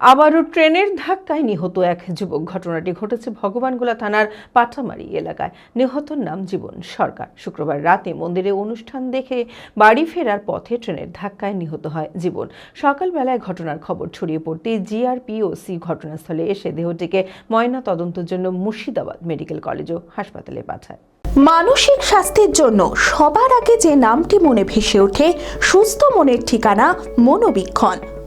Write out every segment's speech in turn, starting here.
আবারও ট্রেনের ধাক্কায় নিহত এক যুবক। ঘটনাটি ঘটেছে ভগবানগোলা থানার পাঠামারি এলাকায়। নিহতর নাম জীবন সরকার। শুক্রবার রাতে মন্দিরে অনুষ্ঠান দেখে বাড়ি ফেরার পথে ট্রেনের ধাক্কায় নিহত হয় জীবন। সকালবেলায় ঘটনার খবর ছড়িয়ে পড়তেই জিআরপিওসি ঘটনাস্থলে এসে দেহটিকে ময়না তদন্তের জন্য মুর্শিদাবাদ মেডিকেল কলেজ ও হাসপাতালে পাঠায়। মানসিক স্বাস্থ্যের জন্য সবার আগে যে নামটি মনে ভেসে ওঠে, সুস্থ মনের ঠিকানা মনোবীক্ষণ।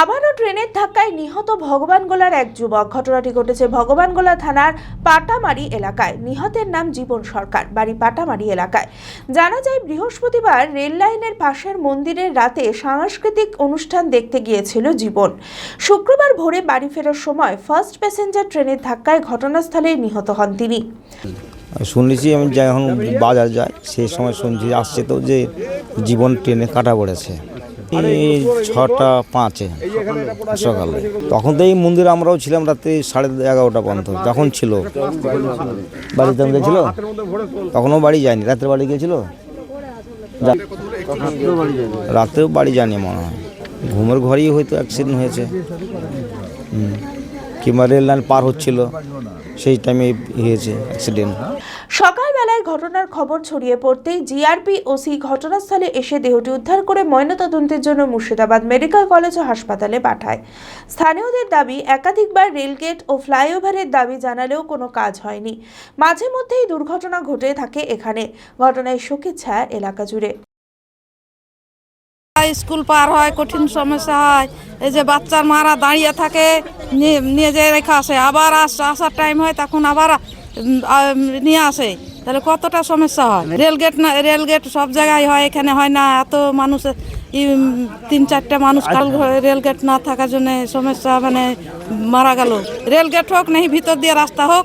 আবারও ট্রেনের ধাক্কায় নিহত ভগবানগোলার এক যুবক। ঘটনাটি ঘটেছে ভগবানগোলা থানার পাটামারি এলাকায়। নিহতের নাম জীবন সরকার, বাড়ি পাটামারি এলাকায়। জানা যায়, বৃহস্পতিবার রেল লাইনের পাশের মন্দিরের রাতে সাংস্কৃতিক অনুষ্ঠান দেখতে গিয়েছিল জীবন। শুক্রবার ভোরে বাড়ি ফেরার সময় ফার্স্ট প্যাসেঞ্জার ট্রেনের ধাক্কায় ঘটনাস্থলে নিহত হন তিনি। শুনেছি, আমি যখন বাজার যাই, সেই সময় শুনছি, আসছে তো যে জীবন ট্রেনে কাটা পড়েছে। এই ছটা পাঁচে সকালে। তখন তো এই মন্দিরে আমরাও ছিলাম রাতে সাড়ে এগারোটা পর্যন্ত যখন ছিল। বাড়িতে আমাদের ছিল? তখনও বাড়ি যায়নি রাতের বাড়ি গিয়েছিল? রাত্রেও রাতেও বাড়ি যায়নি। মনে হয়। ঘুমের ঘরেই হয়তো অ্যাক্সিডেন্ট হয়েছে। হুম। কিংবা রেল লাইন পার হচ্ছিল, সেই টাইমে হয়েছে অ্যাক্সিডেন্ট সকালবেলায় ঘটনার খবর ছড়িয়ে পড়তেই জিআরপি ওসি ঘটনাস্থলে এসে দেহটি উদ্ধার করে ময়নাতদন্তের জন্য মুর্শিদাবাদ মেডিকেল কলেজ ও হাসপাতালে পাঠায়। স্থানীয়দের দাবি, একাধিকবার রেলগেট ও ফ্লাইওভারের দাবি জানালেও কোনো কাজ হয়নি। মাঝে মধ্যেই দুর্ঘটনা ঘটে থাকে এখানে। ঘটনায় শোকের ছায়া এলাকা জুড়ে। স্কুল পার হয় কঠিন সমস্যা হয়। এই যে বাচ্চার মারা দাঁড়িয়ে থাকে নিয়ে যেয়ে রেখে আসে। আবার আস আসার টাইম হয় তখন আবার নিয়ে আসে। তাহলে কতটা সমস্যা হয়? রেলগেট না রেলগেট সব জায়গায় হয় এখানে হয় না। এত মানুষ তিন চারটে মানুষ কাল ঘরে রেলগেট না থাকার জন্য সমস্যা মানে মারা গেল। রেলগেট হোক নেই ভিতর দিয়ে রাস্তা হোক।